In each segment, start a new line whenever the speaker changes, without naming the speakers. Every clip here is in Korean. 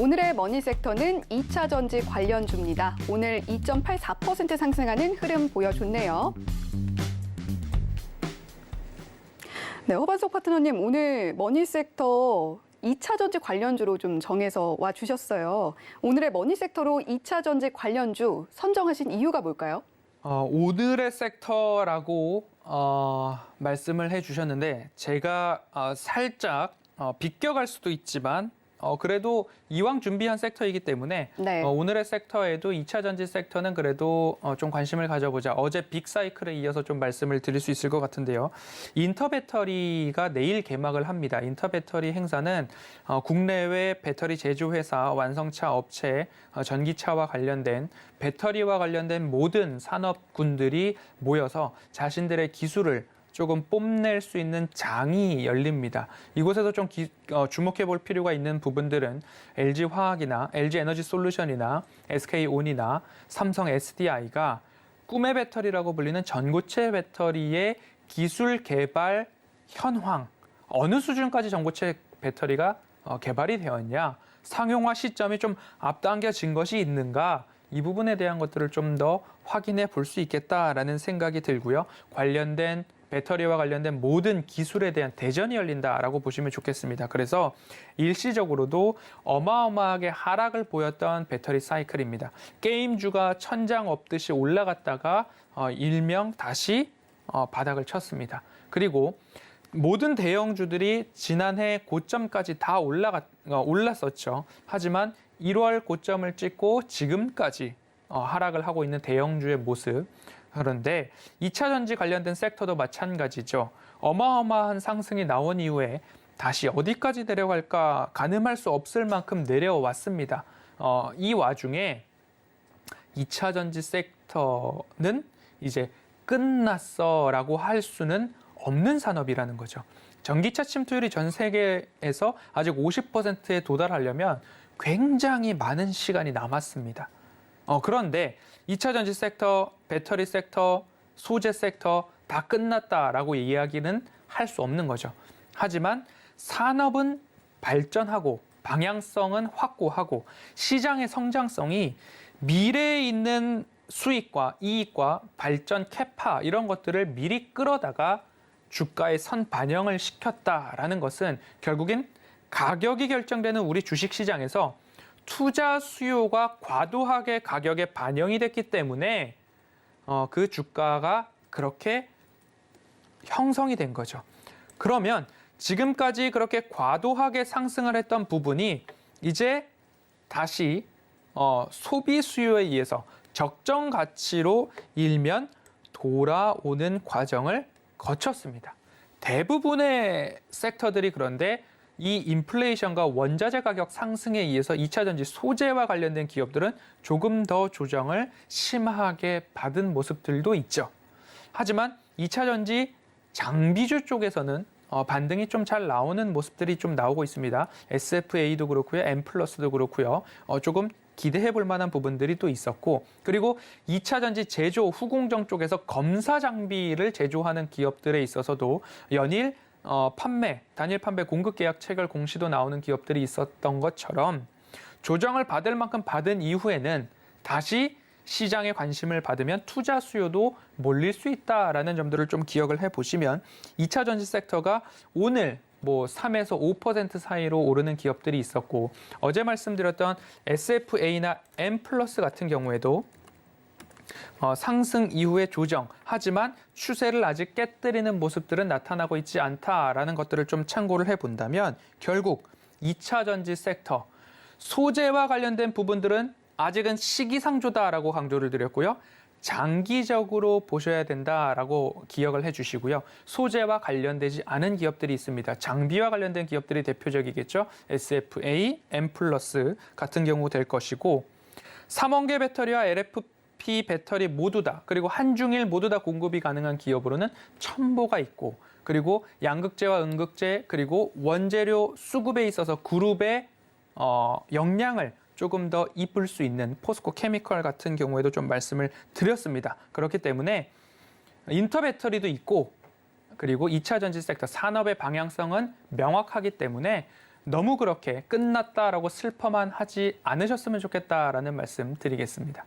오늘의 머니 섹터는 2차 전지 관련주입니다. 오늘 2.84% 상승하는 흐름 보여줬네요. 네, 허반석 파트너님 오늘 머니 섹터 2차 전지 관련주로 좀 정해서 와 주셨어요. 오늘의 머니 섹터로 2차 전지 관련주 선정하신 이유가 뭘까요?
어, 오늘의 섹터라고 어, 말씀을 해주셨는데 제가 어, 살짝 어, 비껴갈 수도 있지만 어, 그래도 이왕 준비한 섹터이기 때문에
네.
어, 오늘의 섹터에도 2차 전지 섹터는 그래도 어, 좀 관심을 가져보자. 어제 빅사이클에 이어서 좀 말씀을 드릴 수 있을 것 같은데요. 인터배터리가 내일 개막을 합니다. 인터배터리 행사는 어, 국내외 배터리 제조회사, 완성차 업체, 어, 전기차와 관련된 배터리와 관련된 모든 산업군들이 모여서 자신들의 기술을 조금 뽐낼 수 있는 장이 열립니다. 이곳에서 좀 기- 어, 주목해 볼 필요가 있는 부분들은 LG 화학이나 LG 에너지 솔루션이나 SK 온이나 삼성 SDI가 꿈의 배터리라고 불리는 전고체 배터리의 기술 개발 현황 어느 수준까지 전고체 배터리가 어, 개발이 되었냐 상용화 시점이 좀 앞당겨진 것이 있는가 이 부분에 대한 것들을 좀 더 확인해 볼 수 있겠다라는 생각이 들고요. 관련된 배터리와 관련된 모든 기술에 대한 대전이 열린다라고 보시면 좋겠습니다. 그래서 일시적으로도 어마어마하게 하락을 보였던 배터리 사이클입니다. 게임주가 천장 없듯이 올라갔다가 어, 일명 다시 어, 바닥을 쳤습니다. 그리고 모든 대형주들이 지난해 고점까지 다 올라갔, 어, 올랐었죠. 하지만 1월 고점을 찍고 지금까지 어, 하락을 하고 있는 대형주의 모습. 그런데 2차 전지 관련된 섹터도 마찬가지죠. 어마어마한 상승이 나온 이후에 다시 어디까지 내려갈까 가늠할 수 없을 만큼 내려왔습니다. 어, 이 와중에 2차 전지 섹터는 이제 끝났어라고 할 수는 없는 산업이라는 거죠. 전기차 침투율이 전 세계에서 아직 50%에 도달하려면 굉장히 많은 시간이 남았습니다. 어, 그런데 2차 전지 섹터, 배터리 섹터, 소재 섹터 다 끝났다라고 이야기는 할 수 없는 거죠. 하지만 산업은 발전하고 방향성은 확고하고 시장의 성장성이 미래에 있는 수익과 이익과 발전 캐파 이런 것들을 미리 끌어다가 주가에 선 반영을 시켰다라는 것은 결국엔 가격이 결정되는 우리 주식 시장에서 투자 수요가 과도하게 가격에 반영이 됐기 때문에 어, 그 주가가 그렇게 형성이 된 거죠. 그러면 지금까지 그렇게 과도하게 상승을 했던 부분이 이제 다시 어, 소비 수요에 의해서 적정 가치로 일면 돌아오는 과정을 거쳤습니다. 대부분의 섹터들이 그런데 이 인플레이션과 원자재 가격 상승에 의해서 2차 전지 소재와 관련된 기업들은 조금 더 조정을 심하게 받은 모습들도 있죠. 하지만 2차 전지 장비주 쪽에서는 어, 반등이 좀 잘 나오는 모습들이 좀 나오고 있습니다. SFA도 그렇고요, M 플러스도 그렇고요. 어, 조금 기대해 볼 만한 부분들이 또 있었고, 그리고 2차 전지 제조 후공정 쪽에서 검사 장비를 제조하는 기업들에 있어서도 연일 어, 판매, 단일 판매 공급 계약 체결 공시도 나오는 기업들이 있었던 것처럼 조정을 받을 만큼 받은 이후에는 다시 시장의 관심을 받으면 투자 수요도 몰릴 수 있다라는 점들을 좀 기억을 해 보시면 2차 전지 섹터가 오늘 뭐 3에서 5% 사이로 오르는 기업들이 있었고 어제 말씀드렸던 SFA나 M 플러스 같은 경우에도 어, 상승 이후의 조정 하지만 추세를 아직 깨뜨리는 모습들은 나타나고 있지 않다라는 것들을 좀 참고를 해본다면 결국 2차 전지 섹터 소재와 관련된 부분들은 아직은 시기상조다라고 강조를 드렸고요. 장기적으로 보셔야 된다라고 기억을 해주시고요. 소재와 관련되지 않은 기업들이 있습니다. 장비와 관련된 기업들이 대표적이겠죠. SFA, M 플러스 같은 경우 될 것이고 삼원계 배터리와 LFP 배터리 모두 다 그리고 한중일 모두 다 공급이 가능한 기업으로는 첨보가 있고 그리고 양극재와 음극재 그리고 원재료 수급에 있어서 그룹의 어, 역량을 조금 더 입을 수 있는 포스코 케미컬 같은 경우에도 좀 말씀을 드렸습니다. 그렇기 때문에 인터 배터리도 있고 그리고 2차 전지 섹터 산업의 방향성은 명확하기 때문에 너무 그렇게 끝났다라고 슬퍼만 하지 않으셨으면 좋겠다라는 말씀 드리겠습니다.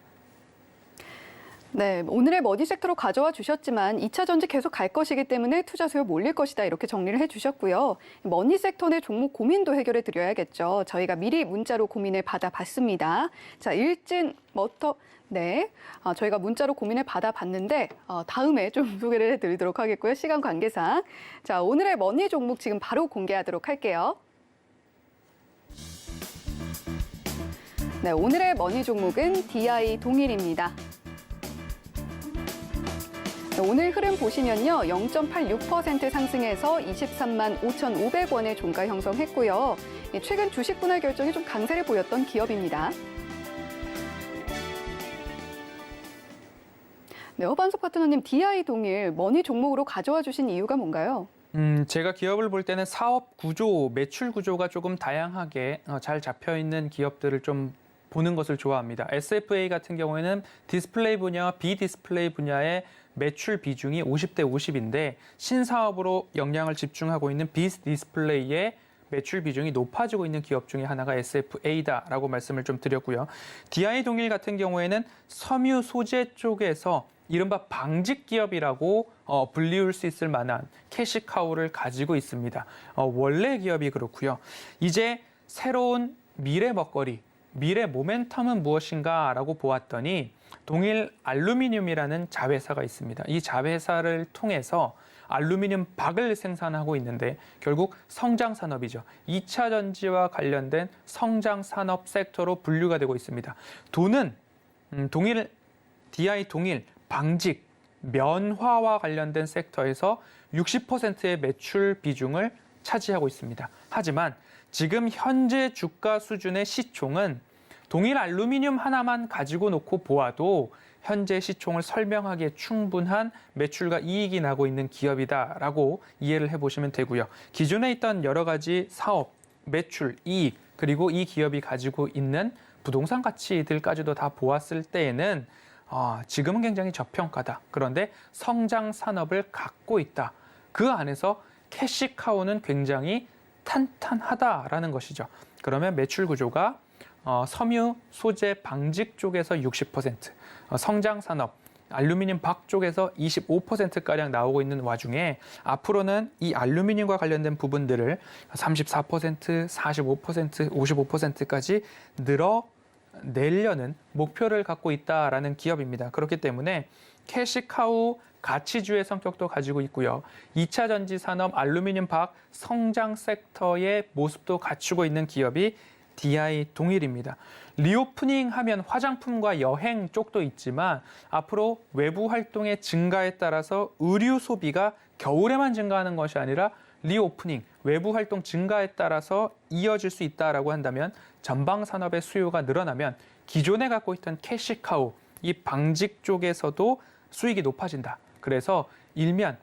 네, 오늘의 머니 섹터로 가져와 주셨지만 2차 전지 계속 갈 것이기 때문에 투자 수요 몰릴 것이다 이렇게 정리를 해 주셨고요. 머니 섹터 내 종목 고민도 해결해 드려야겠죠. 저희가 미리 문자로 고민을 받아봤습니다. 자, 일진 머터 네, 어, 저희가 문자로 고민을 받아봤는데 어, 다음에 좀 소개를 해드리도록 하겠고요. 시간 관계상 자 오늘의 머니 종목 지금 바로 공개하도록 할게요. 네, 오늘의 머니 종목은 DI 동일입니다. 네, 오늘 흐름 보시면요. 0.86% 상승해서 23만 5,500원의 종가 형성했고요. 예, 최근 주식 분할 결정이 좀 강세를 보였던 기업입니다. 네, 허반석 파트너님 DI 동일 머니 종목으로 가져와 주신 이유가 뭔가요?
음, 제가 기업을 볼 때는 사업 구조, 매출 구조가 조금 다양하게 어, 잘 잡혀 있는 기업들을 좀 보는 것을 좋아합니다. SFA 같은 경우에는 디스플레이 분야와 비디스플레이 분야의 매출 비중이 50대 50인데 신사업으로 역량을 집중하고 있는 비디스플레이의 매출 비중이 높아지고 있는 기업 중에 하나가 SFA다라고 말씀을 좀 드렸고요. DI 동일 같은 경우에는 섬유 소재 쪽에서 이른바 방직 기업이라고 어, 불리울 수 있을 만한 캐시카우를 가지고 있습니다. 어, 원래 기업이 그렇고요. 이제 새로운 미래 먹거리, 미래 모멘텀은 무엇인가라고 보았더니 동일 알루미늄이라는 자회사가 있습니다. 이 자회사를 통해서 알루미늄 박을 생산하고 있는데 결국 성장 산업이죠. 2차 전지와 관련된 성장 산업 섹터로 분류가 되고 있습니다. 돈은 음, 동일 DI 동일 방직 면화와 관련된 섹터에서 60%의 매출 비중을 차지하고 있습니다. 하지만 지금 현재 주가 수준의 시총은 동일 알루미늄 하나만 가지고 놓고 보아도 현재 시총을 설명하기에 충분한 매출과 이익이 나고 있는 기업이다라고 이해를 해보시면 되고요. 기존에 있던 여러 가지 사업, 매출, 이익 그리고 이 기업이 가지고 있는 부동산 가치들까지도 다 보았을 때에는 아, 지금은 굉장히 저평가다. 그런데 성장 산업을 갖고 있다. 그 안에서 캐시카우는 굉장히 탄탄하다라는 것이죠. 그러면 매출 구조가 어, 섬유 소재 방직 쪽에서 60%, 어, 성장 산업 알루미늄 박 쪽에서 25%가량 나오고 있는 와중에 앞으로는 이 알루미늄과 관련된 부분들을 34%, 45%, 55%까지 늘어내려는 목표를 갖고 있다라는 기업입니다. 그렇기 때문에 캐시카우 가치주의 성격도 가지고 있고요. 2차 전지 산업 알루미늄 박 성장 섹터의 모습도 갖추고 있는 기업이 DI 동일입니다. 리오프닝 하면 화장품과 여행 쪽도 있지만 앞으로 외부 활동의 증가에 따라서 의류 소비가 겨울에만 증가하는 것이 아니라 리오프닝, 외부 활동 증가에 따라서 이어질 수 있다라고 한다면 전방 산업의 수요가 늘어나면 기존에 갖고 있던 캐시카우, 이 방직 쪽에서도 수익이 높아진다. 그래서 일면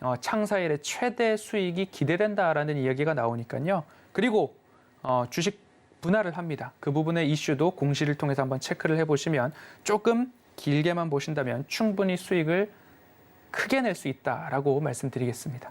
어, 창사일의 최대 수익이 기대된다라는 이야기가 나오니까요. 그리고 어, 주식 분할을 합니다. 그 부분의 이슈도 공시를 통해서 한번 체크를 해보시면 조금 길게만 보신다면 충분히 수익을 크게 낼 수 있다라고 말씀드리겠습니다.